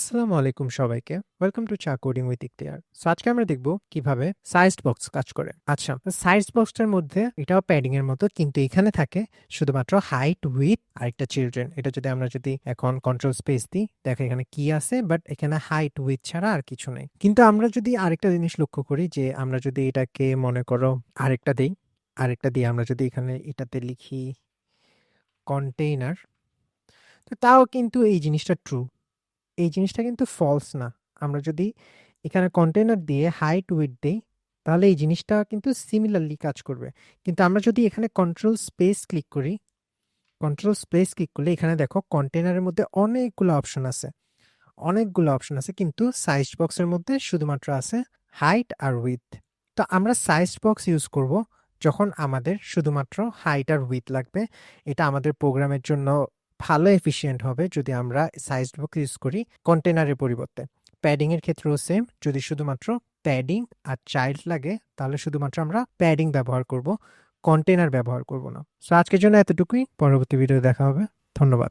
আসসালামু আলাইকুম সবাইকে। Welcome to cha coding with Ikhtiar so আজকে আমরা দেখব কীভাবে সাইজড বক্স কাজ করে। আচ্ছা সাইজ বক্সটার মধ্যে এটাও প্যাডিং এর মতো, কিন্তু এখানে থাকে শুধুমাত্র হাইট উইথ আরেকটা চিলড্রেন এটা যদি আমরা যদি এখন কন্ট্রোল স্পেস দিই, দেখো এখানে কি আছে বাট এখানে হাইট উইথ ছাড়া আর কিছু নেই। কিন্তু আমরা যদি আরেকটা জিনিস লক্ষ্য করি যে আমরা যদি এটাকে মনে করো আরেকটা দিই, আরেকটা দিয়ে আমরা যদি এখানে এটাতে লিখি কন্টেইনার তো তাও কিন্তু এই জিনিসটা ট্রু এই জিনিসটা কিন্তু ফলস না। আমরা যদি এখানে কন্টেনার দিয়ে হাইট উইথ দিই, তাহলে এই জিনিসটা কিন্তু সিমিলারলি কাজ করবে। কিন্তু আমরা যদি এখানে কন্ট্রোল স্পেস ক্লিক করি কন্ট্রোল স্পেস ক্লিক করলে এখানে দেখো কন্টেনারের মধ্যে অনেকগুলো অপশন আছে। অনেকগুলো অপশন আছে, কিন্তু সাইজ বক্সের মধ্যে শুধুমাত্র আছে হাইট আর উইথ তো আমরা সাইজ বক্স ইউজ করব যখন আমাদের শুধুমাত্র হাইট আর উইথ লাগবে। এটা আমাদের প্রোগ্রামের জন্য ভালো এফিসিয়েন্ট হবে যদি আমরা সাইজ বক্স ইউজ করি কন্টেনারের পরিবর্তে। প্যাডিং এর ক্ষেত্রেও সেম যদি শুধুমাত্র প্যাডিং আর চাইল্ড লাগে, তাহলে শুধুমাত্র আমরা প্যাডিং ব্যবহার করব কন্টেনার ব্যবহার করব না। সো আজকের জন্য এতটুকুই, পরবর্তী ভিডিও দেখা হবে। ধন্যবাদ।